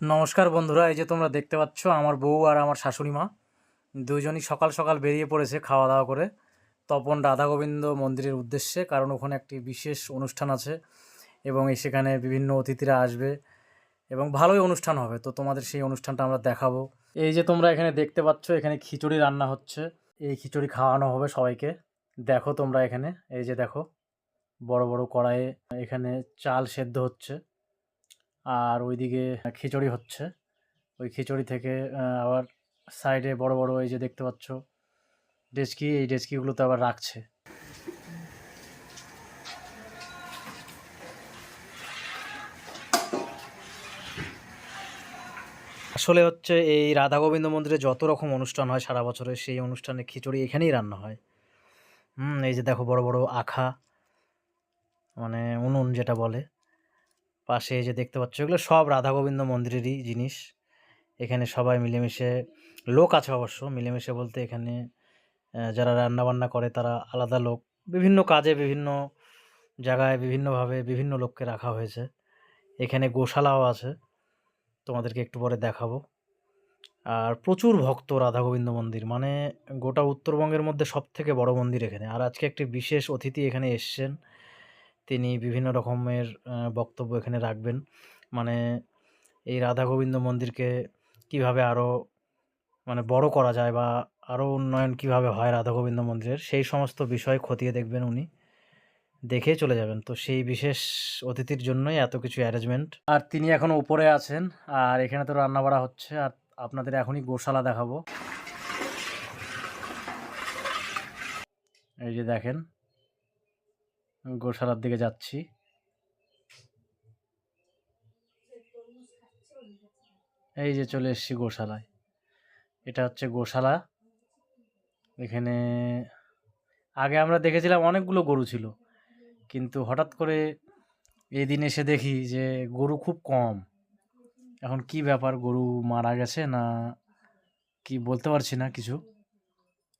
নমস্কার বন্ধুরা, এই যে তোমরা দেখতে পাচ্ছ আমার বউ আর আমার শাশুড়ি মা। দুজনই সকাল সকাল বেরিয়ে পড়েছে খাওয়া দাওয়া করে। তপন রাধা গোবিন্দ মন্দিরের উদ্দেশ্যে, কারণ ওখানে একটি বিশেষ অনুষ্ঠান আছে এবং সেখানে বিভিন্ন অতিথিরা আসবে এবং ভালোই অনুষ্ঠান হবে। তো তোমাদের সেই অনুষ্ঠানটা আমরা দেখাবো। এই যে তোমরা এখানে দেখতে পাচ্ছ, এখানে খিচুড়ি রান্না হচ্ছে। এই খিচুড়ি খাওয়ানো হবে সবাইকে। দেখো তোমরা এখানে, এই যে দেখো, বড় বড় কড়াইয়ে এখানে চাল সেদ্ধ হচ্ছে। আর ওইদিকে খিচুড়ি হচ্ছে। ওই খিচুড়ি থেকে আবার সাইডে বড় বড় এই যে দেখতে পাচ্ছ, ডেচকি, এই ডেচকিগুলোতে আবার রাখছে। আসলে হচ্ছে এই রাধা গোবিন্দ মন্দিরে যত রকম অনুষ্ঠান হয় সারা বছরে, সেই অনুষ্ঠানে খিচুড়ি এখানেই রান্না হয়। হুম, এই যে দেখো বড় বড় আখা মানে উনুন যেটা বলে। পাশে যে দেখতে পাচ্ছ, এগুলো সব রাধা গোবিন্দ মন্দিরেরই জিনিস। এখানে সবাই মিলেমিশে, লোক আছে অবশ্য, মিলেমিশে বলতে এখানে যারা রান্না বান্না করে তারা আলাদা লোক। বিভিন্ন কাজে, বিভিন্ন জায়গায়, বিভিন্নভাবে বিভিন্ন লোককে রাখা হয়েছে। এখানে গোশালাও আছে, তোমাদেরকে একটু পরে দেখাবো। আর প্রচুর ভক্ত রাধা গোবিন্দ মন্দির মানে গোটা উত্তরবঙ্গের মধ্যে সব থেকে বড় মন্দির এখানে। আর আজকে একটি বিশেষ অতিথি এখানে এসছেন তিনি বিভিন্ন রকমের বক্তব্য এখানে রাখবেন। মানে এই রাধা গোবিন্দ মন্দিরকে কীভাবে আরও মানে বড় করা যায় বা আরও উন্নয়ন কীভাবে হয় রাধা গোবিন্দ মন্দিরের, সেই সমস্ত বিষয় খতিয়ে দেখবেন উনি। দেখে চলে যাবেন। তো সেই বিশেষ অতিথির জন্যই এত কিছু অ্যারেঞ্জমেন্ট আর তিনি এখন উপরে আছেন, আর এখানে তো রান্না বাড়া হচ্ছে, আর আপনাদের এখনই গোশালা দেখাবো। এই যে দেখেন গোশালার দিকে যাচ্ছি। এই যে চলে এসেছি গোশালায়। এটা হচ্ছে গোশালা। এখানে আগে আমরা দেখেছিলাম অনেকগুলো গরু ছিল। কিন্তু হঠাৎ করে এই দিন এসে দেখি যে গরু খুব কম। এখন কি ব্যাপার, গরু মারা গেছে না কি বলতে পারছি না কিছু।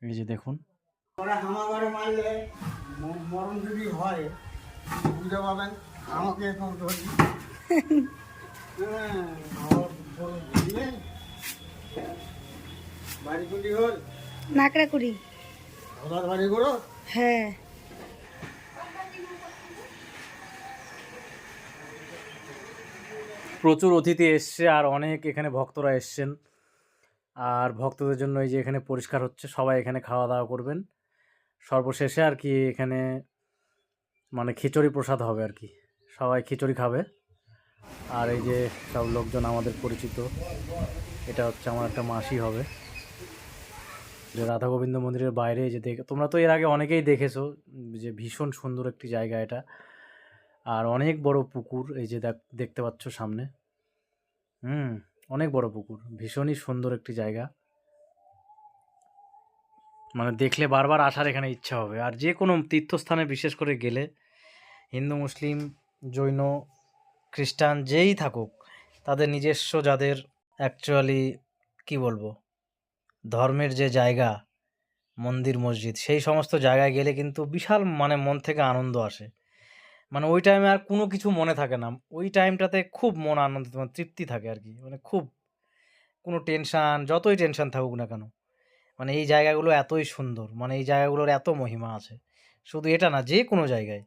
এই যে দেখুন। মরণ যদি হয় বুঝতে পাবেন আমাকে তো ধরি হ্যাঁ? বাড়ি হল? বাড়ি হ্যাঁ। প্রচুর অতিথি এসছে আর অনেক এখানে ভক্তরা এসছেন। আর ভক্তদের জন্য এই যে এখানে পরিষ্কার হচ্ছে সবাই এখানে খাওয়া দাওয়া করবেন। সর্বশেষে আর কি এখানে মানে খিচুড়ি প্রসাদ হবে আর কি। সবাই খিচুড়ি খাবে। আর এই যে সব লোকজন আমাদের পরিচিত, এটা হচ্ছে আমার একটা মাসি হবে। যে রাধা গোবিন্দ মন্দিরের বাইরে যে দেখে তোমরা তো এর আগে অনেকেই দেখেছ যে ভীষণ সুন্দর একটি জায়গা এটা। আর অনেক বড় পুকুর, এই যে দেখ- দেখতে পাচ্ছ সামনে। হুম, অনেক বড় পুকুর, ভীষণই সুন্দর একটি জায়গা। মানে দেখলে বারবার আসার এখানে ইচ্ছা হবে। আর যে কোনো তীর্থস্থানে বিশেষ করে গেলে হিন্দু, মুসলিম, জৈন, খ্রিস্টান যেই থাকুক, তাদের নিজস্ব যাদের অ্যাকচুয়ালি কি বলব? ধর্মের যে জায়গা, মন্দির, মসজিদ, সেই সমস্ত জায়গায় গেলে কিন্তু বিশাল মানে মন থেকে আনন্দ আসে। মানে ওই টাইমে আর কোনো কিছু মনে থাকে না। ওই টাইমটাতে খুব মন আনন্দিত মানে তৃপ্তি থাকে আর কি। মানে খুব কোনো টেনশান যতই টেনশান থাকুক না কেন। মানে এই জায়গাগুলো এতই সুন্দর মানে এই জায়গাগুলোর এত মহিমা আছে। শুধু এটা না, যে কোনো জায়গায়।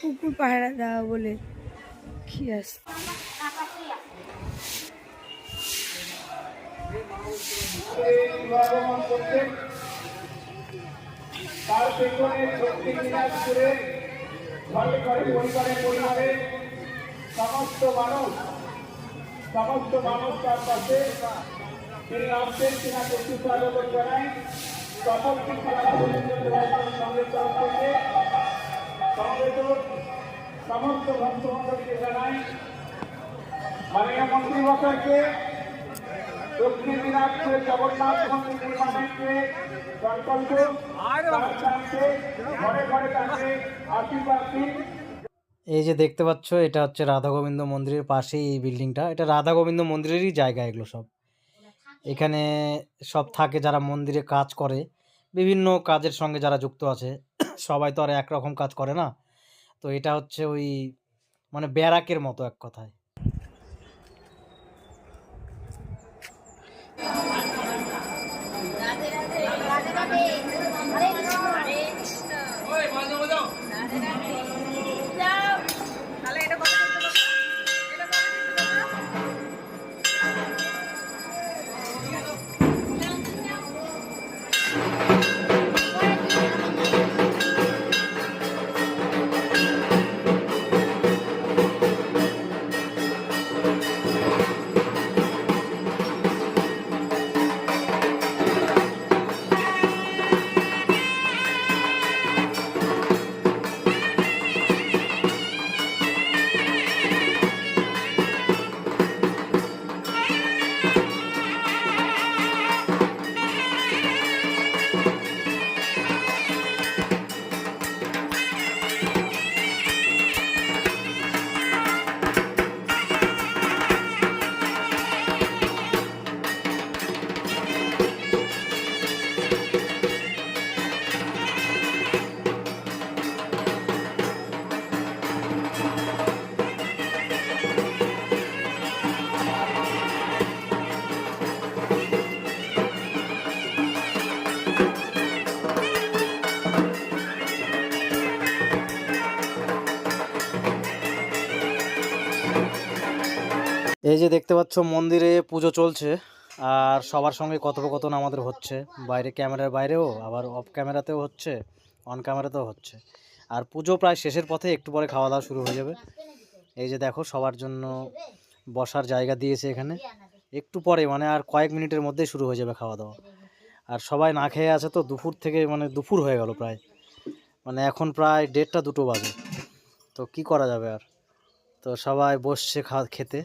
পুকুর পাহারা দেওয়া বলে কি আছে? তার পেছনে বিনাশ করে ঘরে ঘরে পরিবারে পরিবারে সমস্ত মানুষ সমস্ত মানুষ তার পাশে তিনি আসছেন তিনাকে সুস্বাগত জানাই সকলকে সঙ্গের তরফ থেকে সমবেত সমস্ত ভক্তমন্ডলকে জানাই মাননীয় মন্ত্রী মশাইকে দক্ষিণ দিনাজপুরের জগন্নাথ মন্দির নির্মাণকে সংকল্প ঘরে ঘরে তাকে আশীর্বাদ দিন। এই যে দেখতে পাচ্ছ এটা হচ্ছে রাধা গোবিন্দ মন্দিরের পাশেই এই বিল্ডিংটা। এটা রাধা গোবিন্দ মন্দিরেরই জায়গা এগুলো সব। এখানে সব থাকে যারা মন্দিরে কাজ করে। বিভিন্ন কাজের সঙ্গে যারা যুক্ত আছে সবাই তো আর একরকম কাজ করে না। তো এটা হচ্ছে ওই মানে ব্যারাকের মতো এক কথায়। এই যে দেখতে পাচ্ছ, মন্দিরে পুজো চলছে। আর সবার সঙ্গে কথোপকথন আমাদের হচ্ছে। বাইরে ক্যামেরার বাইরেও, আবার অফ ক্যামেরাতেও হচ্ছে অন ক্যামেরাতেও হচ্ছে। আর পুজো প্রায় শেষের পথে, একটু পরে খাওয়া দাওয়া শুরু হয়ে যাবে। এই যে দেখো, সবার জন্য বসার জায়গা দিয়েছে এখানে। একটু পরে মানে আর কয়েক মিনিটের মধ্যেই শুরু হয়ে যাবে খাওয়া দাওয়া। আর সবাই না খেয়ে আছে তো, দুপুর থেকে মানে দুপুর হয়ে গেল প্রায়। মানে এখন প্রায় দেড়টা দুটো বাজে। তো কি করা যাবে আর? তো সবাই বসছে খা, খেতে।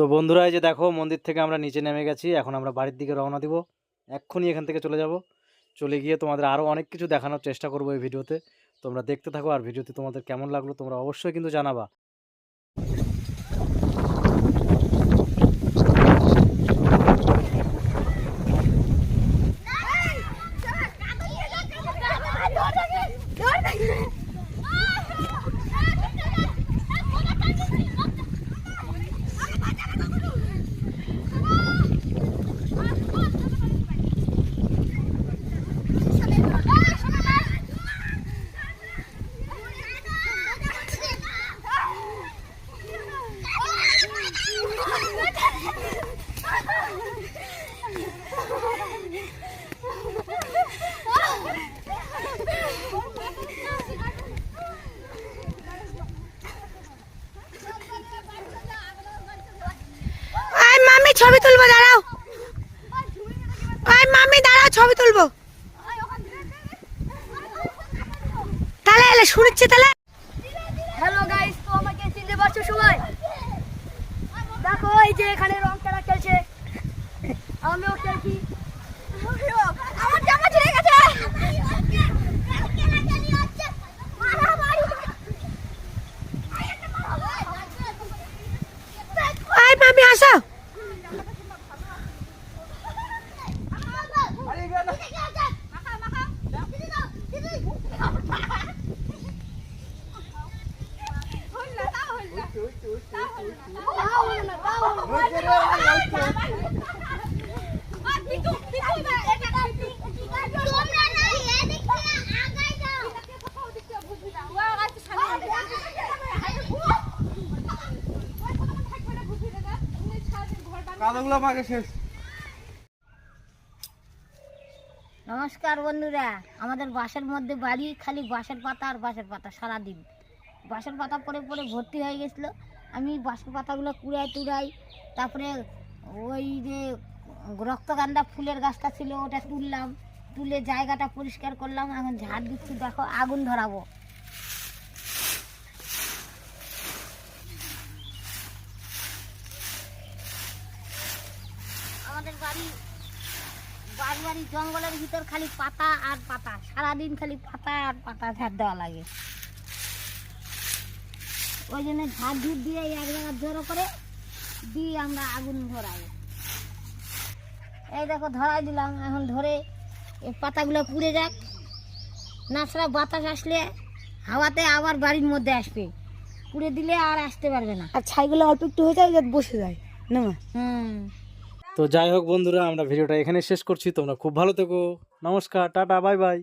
তো বন্ধুরা, এই যে দেখো, মন্দির থেকে আমরা নিচে নেমে গেছি। এখন আমরা বাড়ির দিকে রওনা দিব। এক্ষুনি এখান থেকে চলে যাব। চলে গিয়ে তোমাদের আরও অনেক কিছু দেখানোর চেষ্টা করব এই ভিডিওতে। তোমরা দেখতে থাকো আর ভিডিওতে তোমাদের কেমন লাগল তোমরা অবশ্যই কিন্তু জানাবা। তাহলে এলে শুনেছি তাহলে হ্যালো গাইস তো আমাকে চিনতে পারছ সবাই? দেখো এই যে এখানে রং খেলা খেলছে। আমিও খেলছি। আমার জামা ছিঁড়ে গেছে। নমস্কার বন্ধুরা, আমাদের বাসের মধ্যে বাড়ি খালি বাসের পাতা আর বাঁশের পাতা, সারাদিন। বাঁশের পাতা পরে পরে ভর্তি হয়ে গেছিল। আমি বাঁশের পাতাগুলো কুড়াই টুড়াই তারপরে ওই যে রক্তগান্ধা ফুলের গাছটা ছিল, ওটা তুললাম। তুলে জায়গাটা পরিষ্কার করলাম, এখন ঝাড় দিচ্ছি, দেখো আগুন ধরাবো। আমাদের বাড়ি বাড়ি বাড়ি জঙ্গলের ভিতর খালি পাতা আর পাতা, সারাদিন খালি পাতা আর পাতা ঝাড় দেওয়া লাগে। ওই জন্য ঝাড় ঝুট দিয়ে এক জায়গায় জড়ো করে দিয়ে আমরা আগুন ধরাই এই দেখো ধরাই দিলাম এখন ধরে এই পাতাগুলো পুড়ে যাক। না ছাড়া বাতাস আসলে হাওয়াতে আবার বাড়ির মধ্যে আসবে। পুড়ে দিলে আর আসতে পারবে না। আর ছাইগুলো অল্প একটু হয়ে যায় বসে যায় না হুম। তো যাই হোক বন্ধুরা আমরা ভিডিওটা এখানে শেষ করছি। তোমরা খুব ভালো থেকো। নমস্কার টাটা বাই বাই।